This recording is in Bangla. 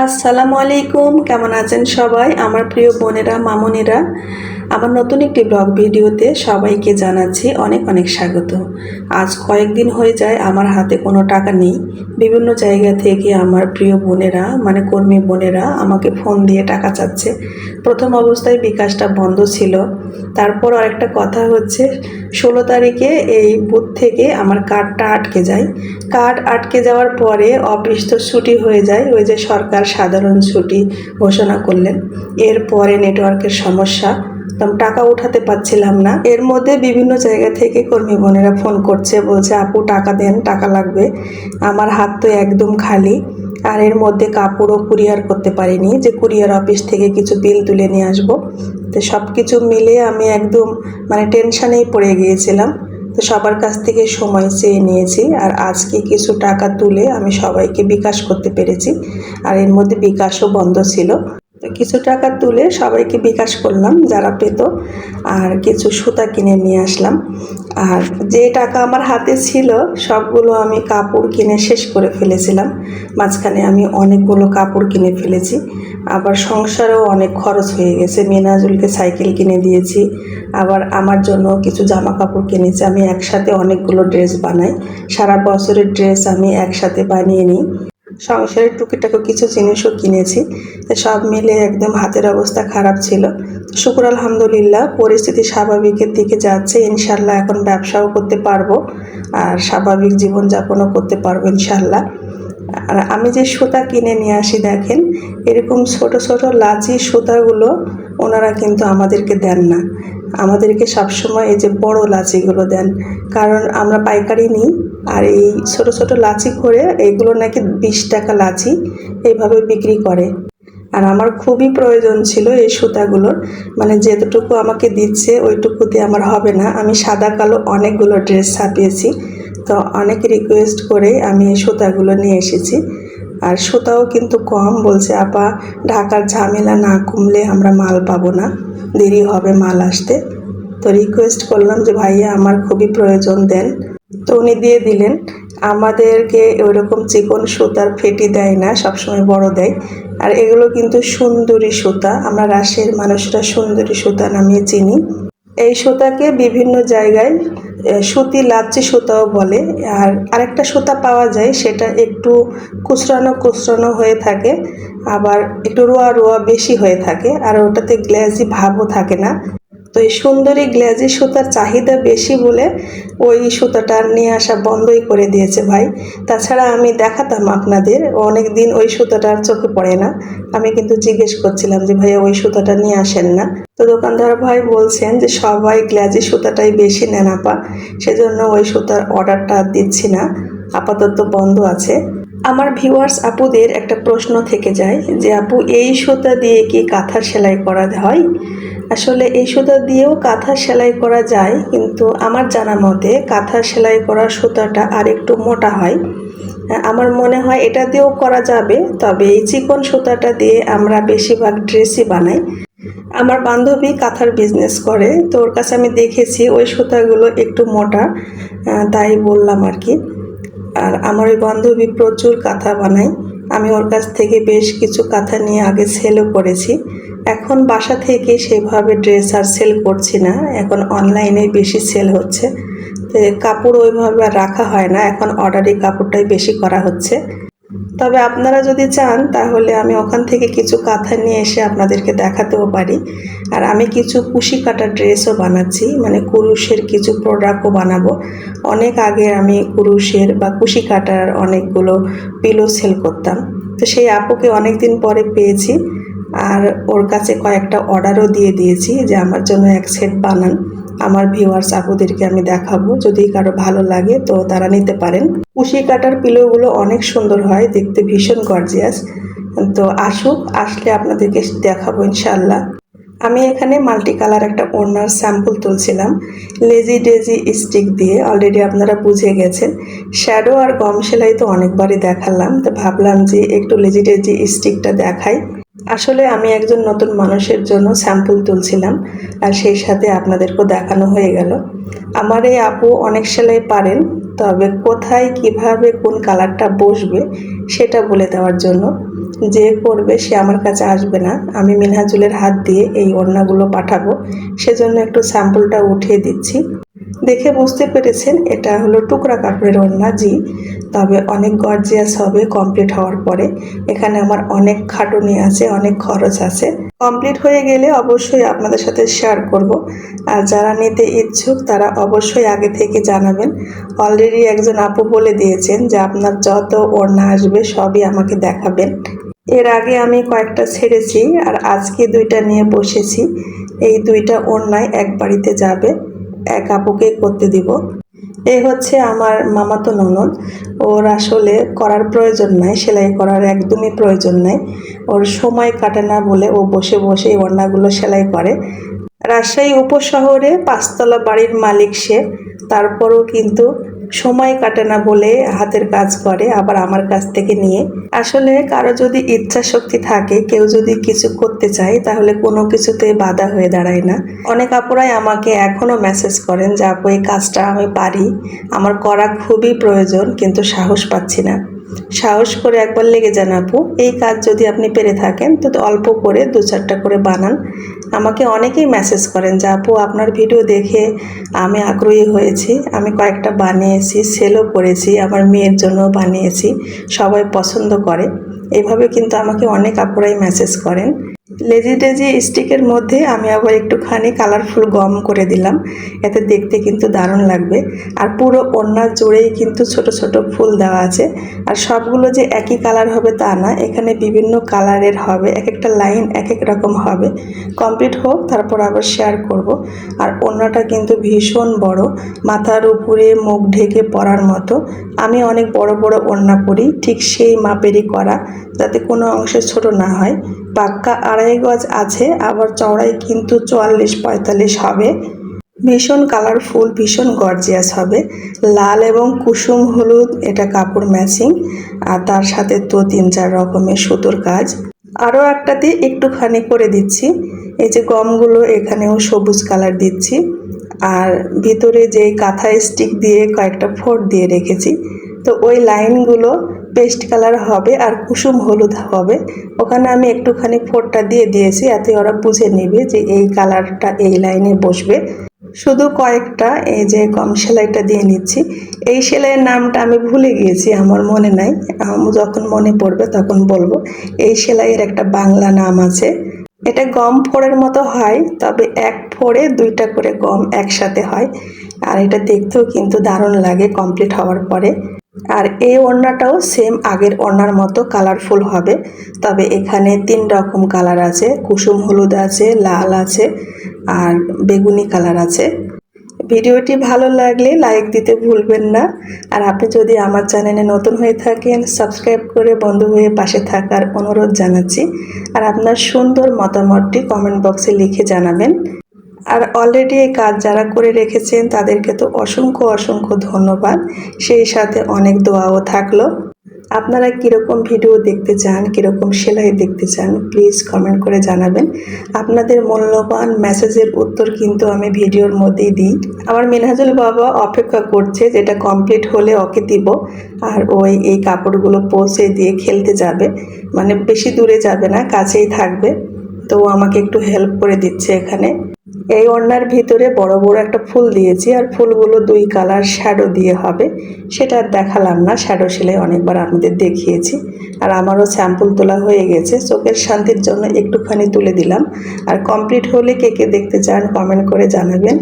আসসালামু আলাইকুম কেমন আছেন সবাই? আমার প্রিয় বোনেরা মামুনিরা। আমার নতুন একটি ব্লগ ভিডিওতে সবাইকে জানাচ্ছি অনেক অনেক স্বাগত। আজ কয়েকদিন হয়ে যায় আমার হাতে কোনো টাকা নেই। বিভিন্ন জায়গা থেকে আমার প্রিয় বোনেরা মানে কর্মী বোনেরা আমাকে ফোন দিয়ে টাকা চাচ্ছে। প্রথম অবস্থায় বিকাশটা বন্ধ ছিল। তারপর আরেকটা কথা হচ্ছে, ষোলো তারিখে এই বুথ থেকে আমার কার্ডটা আটকে যায়। কার্ড আটকে যাওয়ার পরে অফিস তো ছুটি হয়ে যায়, ওই যে সরকার সাধারণ ছুটি ঘোষণা করলেন। এরপরে নেটওয়ার্কের সমস্যা টাকা উঠাতে পারছিলাম না। এর মধ্যে বিভিন্ন জায়গা থেকে কর্মী বোনেরা ফোন করছে, বলছে, আপু, টাকা দেন, টাকা লাগবে। আমার হাত তো একদম খালি। আর এর মধ্যে কাপড়ও কুরিয়ার করতে পারিনি যে কুরিয়ার অফিস থেকে কিছু বিল তুলে নিয়ে আসব। তো সব কিছু মিলে আমি একদম মানে টেনশানেই পড়ে গিয়েছিলাম। তো সবার কাছ থেকে সময় চেয়ে নিয়েছি আর আজকে কিছু টাকা তুলে আমি সবাইকে বিকাশ করতে পেরেছি। আর এর মধ্যে বিকাশও বন্ধ ছিল। কিছু টাকা তুলে সবাইকে বিকাশ করলাম, যারা পেত, আর কিছু সুতা কিনে নিয়ে আসলাম। আর যে টাকা আমার হাতে ছিল, সবগুলো আমি কাপড় কিনে শেষ করে ফেলেছিলাম। মাঝখানে আমি অনেকগুলো কাপড় কিনে ফেলেছি। আবার সংসারেও অনেক খরচ হয়ে গেছে। মিনাজুলকে সাইকেল কিনে দিয়েছি। আবার আমার জন্য কিছু জামা কাপড় কিনেছি। আমি একসাথে অনেকগুলো ড্রেস বানাই। সারা বছরের ড্রেস আমি একসাথে বানিয়ে নিই। সংসারের টুকিটাকি কিছু জিনিসও কিনেছি। সব মিলে একদম হাতের অবস্থা খারাপ ছিল। শুকুর আলহামদুলিল্লাহ, পরিস্থিতি স্বাভাবিকের দিকে যাচ্ছে। ইনশাল্লাহ এখন ব্যবসাও করতে পারব আর স্বাভাবিক জীবনযাপনও করতে পারব ইনশাল্লাহ। আর আমি যে সুতা কিনে নিয়ে আসি দেখেন, এরকম ছোট ছোট লাচি সুতাগুলো ওনারা কিন্তু আমাদেরকে দেন না। আমাদেরকে সবসময় এই যে বড় লাচিগুলো দেন। কারণ আমরা পাইকারি নিই আর এই ছোট ছোট লাচি করে এইগুলো নাকি বিশ টাকা লাচি এইভাবে বিক্রি করে। আর আমার খুবই প্রয়োজন ছিল এই সুতাগুলোর মানে যেতটুকু আমাকে দিচ্ছে ওইটুকু দিয়ে আমার হবে না। আমি সাদা কালো অনেকগুলো ড্রেস ছাপিয়েছি। তো অনেক রিকোয়েস্ট করে আমি এই সুতাগুলো নিয়ে এসেছি। আর সুতাও কিন্তু কম বলছে, আপা, ঢাকার ঝামেলা না কমলে আমরা মাল পাবো না। দেরি হবে মাল আসতে। তো রিকোয়েস্ট করলাম যে, ভাইয়া, আমার খুবই প্রয়োজন, দেন। তো উনি দিয়ে দিলেন। আমাদেরকে ওইরকম চিকন সুতার ফেটি দেয় না, সবসময় বড় দেয়। আর এগুলো কিন্তু সুন্দরী সুতা, আমরা রাশিয়ার মানুষরা সুন্দরী সুতা নামিয়ে চিনি। এই সুতাকে বিভিন্ন জায়গায় সুতি লাচ্ছি সুতাও বলে। আর আরেকটা সুতা পাওয়া যায়, সেটা একটু কুচরানো কুচরানো হয়ে থাকে, আবার একটু রোয়া রোয়া বেশি হয়ে থাকে, আর ওটাতে গ্লেজি ভাবও থাকে না। তো এই সুন্দরী গ্লেজি সুতার চাহিদা বেশি বলে ওই সুতাটা নিয়ে আসা বন্ধই করে দিয়েছে ভাই। তাছাড়া আমি দেখাতাম আপনাদের অনেক দিন ওই সুতাটা আর চোখে পড়ে না। আমি কিন্তু জিজ্ঞেস করছিলাম যে, ভাইয়া, ওই সুতাটা নিয়ে আসেন না? তো দোকানদার ভাই বলছেন যে, সবাই গ্লেজি সুতাটাই বেশি নেন, আপা। সেজন্য ওই সুতার অর্ডারটা দিচ্ছি না। আপাতত বন্ধ আছে। আমার ভিউয়ার্স, আপুদের একটা প্রশ্ন থেকে যায় যে, আপু, এই সুতা দিয়ে কি কাঁথা সেলাই করা হয়? আসলে এই সুতা দিয়েও কাঁথা সেলাই করা যায়, কিন্তু আমার জানা মতে কাঁথা সেলাই করা সুতাটা আর একটু মোটা হয়। আমার মনে হয় এটা দিয়েও করা যাবে, তবে এই চিকন সুতাটা দিয়ে আমরা বেশিরভাগ ড্রেসই বানাই। আমার বান্ধবী কাঁথার বিজনেস করে, তো ওর কাছে আমি দেখেছি ওই সুতাগুলো একটু মোটা তাই বললাম আর কি। আর আমার ওই বান্ধবী প্রচুর কাঁথা বানায়। আমি ওর কাছ থেকে বেশ কিছু কাঁথা নিয়ে আগে সেলও করেছি। এখন বাসা থেকে সেভাবে ড্রেস আর সেল করছি না। এখন অনলাইনে বেশি সেল হচ্ছে। কাপড় ওইভাবে রাখা হয় না। এখন অর্ডারি কাপড়টাই বেশি করা হচ্ছে। তবে আপনারা যদি চান, তাহলে আমি ওখান থেকে কিছু কাঁথা নিয়ে এসে আপনাদেরকে দেখাতেও পারি। আর আমি কিছু কুশি কাটা ড্রেসও বানাচ্ছি মানে কুরুশের কিছু প্রোডাক্টও বানাবো। অনেক আগে আমি কুরুশের বা কুশি কাটার অনেকগুলো পিলো সেল করতাম। তো সেই আপুকে অনেক দিন পরে পেয়েছি, আর ওর কাছে কয়েকটা অর্ডারও দিয়ে দিয়েছি যে আমার জন্য এক সেট বানান। আমার ভিউয়ার্স আপুদেরকে আমি দেখাবো। যদি কারও ভালো লাগে, তো তারা নিতে পারেন। কুশি কাটার পিলোগুলো অনেক সুন্দর হয়, দেখতে ভীষণ গর্জিয়াস তো আসুক, আসলে আপনাদেরকে দেখাবো ইনশাল্লাহ আমি এখানে মাল্টি কালার একটা ওড়নার স্যাম্পল তুলছিলাম। লেজি ডেজি স্টিক দিয়ে অলরেডি আপনারা বুঝে গেছেন। শ্যাডো আর গম সেলাই তো অনেকবারই দেখালাম। তো ভাবলাম যে একটু লেজি ডেজি স্টিকটা দেখাই। আসলে আমি একজন নতুন মানুষের জন্য স্যাম্পল তুলছিলাম আর সেই সাথে আপনাদেরকেও দেখানো হয়ে গেল। আমার এই আপু অনেক সেলাই পারেন, তবে কোথায়, কীভাবে, কোন কালারটা বসবে সেটা বলে দেওয়ার জন্য যে করবে সে আমার কাছে আসবে না। আমি মিনহাজুলের হাত দিয়ে এই ওড়নাগুলো পাঠাবো, সেজন্য একটু স্যাম্পলটা উঠিয়ে দিচ্ছি। দেখে বুঝতে পেরেছেন, এটা হলো টুকরা কাপড়ের ওড়না, জি। তবে অনেক গর্জিয়াস হবে কমপ্লিট হওয়ার পরে। এখানে আমার অনেক খাটুনি আছে, অনেক খরচ আছে। কমপ্লিট হয়ে গেলে অবশ্যই আপনাদের সাথে শেয়ার করব। আর যারা নিতে ইচ্ছুক, তারা অবশ্যই আগে থেকে জানাবেন। অলরেডি একজন আপু বলে দিয়েছেন যে, আপনার যত ওড়না আসবে, সবই আমাকে দেখাবেন। এর আগে আমি কয়েকটা ছেড়েছি, আর আজকে দুইটা নিয়ে বসেছি। এই দুইটা ওড়নায় এক বাড়িতে যাবে। এক আপুকে করতে দিব। এ হচ্ছে আমার মামাতো ননদ। ওর আসলে করার প্রয়োজন নাই, সেলাই করার একদমই প্রয়োজন নাই। ওর সময় কাটে না বলে ও বসে বসে এই ওড়নাগুলো সেলাই করে। রাজশাহী উপশহরে পাঁচতলা বাড়ির মালিক সে। তারপরও কিন্তু সময় কাটে না বলে হাতের কাজ করে, আবার আমার কাছ থেকে নিয়ে। আসলে কারও যদি ইচ্ছা শক্তি থাকে, কেউ যদি কিছু করতে চায়, তাহলে কোনো কিছুতে বাধা হয়ে দাঁড়ায় না। অনেক আপুরাই আমাকে এখনও মেসেজ করেন যে, আপু, এই কাজটা আমি পারি। আমার করা খুবই প্রয়োজন, কিন্তু সাহস পাচ্ছি না। সাহস করে একবার লেগে যান আপু। এই কাজ যদি আপনি পেরে থাকেন, তো অল্প করে দু চারটা করে বানান। আমাকে অনেকেই মেসেজ করেন যে, আপু, আপনার ভিডিও দেখে আমি আগ্রহী হয়েছি। আমি কয়েকটা বানিয়েছি সেলও করেছি, আমার মেয়ের জন্য বানিয়েছি। সবাই পছন্দ করে। এভাবে কিন্তু আমাকে অনেক আপুরাই মেসেজ করেন। লেজি টেজি স্টিকের মধ্যে আমি আবার একটুখানি কালারফুল গম করে দিলাম। এতে দেখতে কিন্তু দারুণ লাগবে। আর পুরো ওড়না জুড়েই কিন্তু ছোট ছোট ফুল দেওয়া আছে। আর সবগুলো যে একই কালার হবে তা না, এখানে বিভিন্ন কালারের হবে এক একটা লাইন এক এক রকম হবে। কমপ্লিট হোক, তারপর আবার শেয়ার করব। আর ওড়নাটা কিন্তু ভীষণ বড়, মাথার উপরে মুখ ঢেকে পরার মতো। আমি অনেক বড় বড় ওড়না পরি, ঠিক সেই মাপেরই করা, যাতে কোনো অংশে ছোট না হয়। পাক্কা আড়াই গজ আছে, আবার চওড়াই কিন্তু চুয়াল্লিশ পঁয়তাল্লিশ হবে। ভীষণ কালারফুল ভীষণ গর্জিয়াস হবে। লাল এবং কুসুম হলুদ, এটা কাপড় ম্যাচিং আর তার সাথে তো তিন চার রকমের সুতোর কাজ। আরও একটাতে একটুখানি করে দিচ্ছি। এই যে গমগুলো এখানেও সবুজ কালার দিচ্ছি। আর ভিতরে যে কাঁথা স্টিক দিয়ে কয়েকটা ফোট দিয়ে রেখেছি। তো ওই লাইনগুলো পেস্ট কালার হবে আর কুসুম হলুদ হবে। ওখানে আমি একটুখানি ফোরটা দিয়ে দিয়েছি, এতে ওরা বুঝে নেবে যে এই কালারটা এই লাইনে বসবে। শুধু কয়েকটা, এই যে কম সেলাইটা দিয়ে নিচ্ছি। এই সেলাইয়ের নামটা আমি ভুলে গিয়েছি, আমার মনে নাই। যখন মনে পড়বে তখন বলব। এই সেলাইয়ের একটা বাংলা নাম আছে। এটা গম ফোড়ের মতো হয়, তবে এক ফোড়ে দুইটা করে গম একসাথে হয়। আর এটা দেখতেও কিন্তু দারুণ লাগে কমপ্লিট হওয়ার পরে। আর এই ওড়নাটাও সেম আগের ওড়নার মতো কালারফুল হবে। তবে এখানে তিন রকম কালার আছে। কুসুম হলুদ আছে, লাল আছে, আর বেগুনি কালার আছে। ভিডিওটি ভালো লাগলে লাইক দিতে ভুলবেন না। আর আপনি যদি আমার চ্যানেলে নতুন হয়ে থাকেন সাবস্ক্রাইব করে বন্ধু হয়ে পাশে থাকার অনুরোধ জানাচ্ছি। আর আপনার সুন্দর মতামতটি কমেন্ট বক্সে লিখে জানাবেন। আর অলরেডি এই কাজ যারা করে রেখেছেন, তাদেরকে তো অসংখ্য অসংখ্য ধন্যবাদ। সেই সাথে অনেক দোয়াও থাকল। আপনারা কীরকম ভিডিও দেখতে চান, কীরকম সেলাই দেখতে চান প্লিজ কমেন্ট করে জানাবেন। আপনাদের মূল্যবান মেসেজের উত্তর কিন্তু আমি ভিডিওর মধ্যেই দিই। আমার মিনহাজুল বাবা অপেক্ষা করছে যেটা কমপ্লিট হলে ওকে দিব, আর ওই এই কাপড়গুলো পৌঁছে দিয়ে খেলতে যাবে। মানে বেশি দূরে যাবে না, কাছেই থাকবে। তো আমাকে একটু হেল্প করে দিচ্ছে এখানে। এই ওড়নার ভিতরে বড় বড় একটা ফুল দিয়েছি আর ফুলগুলো দুই কালার শ্যাডো দিয়ে হবে। সেটা দেখালাম না শ্যাডো সেলাই অনেকবার আপনাদের দেখিয়েছি। আর আমারও স্যাম্পল তোলা হয়ে গেছে, চোখের শান্তির জন্য একটুখানি তুলে দিলাম। আর কমপ্লিট হলে কে কে দেখতে চান কমেন্ট করে জানাবেন।